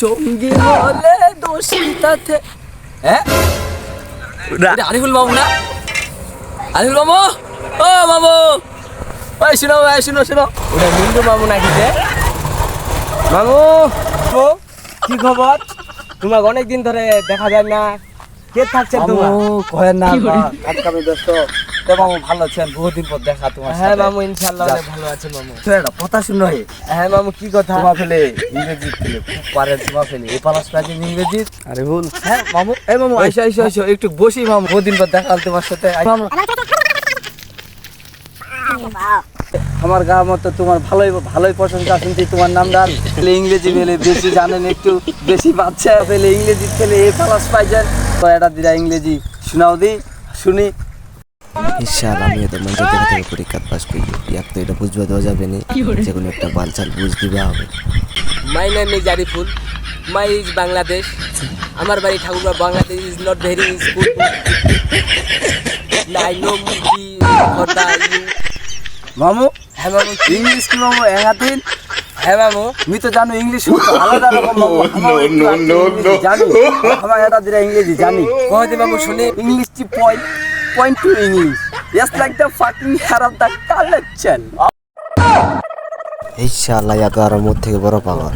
সঙ্গী হলে দোষী তাতে। হ্যাঁ? আরিফুল মামু না? আরিফুল মামু ও মামু ওই শুনো ভাই শুনো শুনো। ওটা মিন্টু মামু নাকি যে মামু ও, কি খবর? তোমাকে অনেক দিন ধরে দেখা যায় না। কে থাকছেন তোমার? কহেন না কাজ কামে ব্যস্ত তো মামু ভালো আছেন বহুদিন পর দেখা তোমার হ্যাঁ মামু ইনশাআল্লাহ অনেক ভালো আছে মামু। তো কথা শুনো হে। হ্যাঁ মামু কি কথা? তোমা ফেলে ইংরেজি ফেলে খুব পারে তোমা ফেলে এ পালাস ইংরেজি? আরে ভুল। হ্যাঁ মামু? এই মামু আইসো আইসো আইসো একটু বসি মামু। বহুদিন পর দেখা হলো তোমার সাথে। মামু। আমার গা মতো তোমার ভালোই ভালোই প্রশংসা শুনছি তোমার নাম ডান ফেলে ইংরেজি ফেলে বেশি জানেন একটু বেশি বাচ্চা ফেলে ইংরেজি ফেলে এ পালাস পাইছেন। তো এটা দিরা ইংরেজি শোনাও দি শুনি। ইনশাল আমি তো মঞ্চ দেখা থেকে পরীক্ষা পাস করলি এক তো এটা বুঝবা দেওয়া যাবে না যে কোনো একটা বালচাল বুঝ দিবা হবে। My name is Ariful my is Bangladesh আমার বাড়ি ঠাকুরবা Bangladesh is not very is good I know movie you মামু হ্যাঁ মামু ইংলিশ কি মামু এগাতিন হ্যাঁ মামু। আমি তো জানো ইংলিশ আলাদা রকম মামু। জানি আমার এটা দিরা ইংরেজি জানি। কহতে মামু শুনে English T point point to English. Just like the fucking hair of the collection. ইনশাল্লাহ এত আরও মোর থেকে বড় পাওয়ার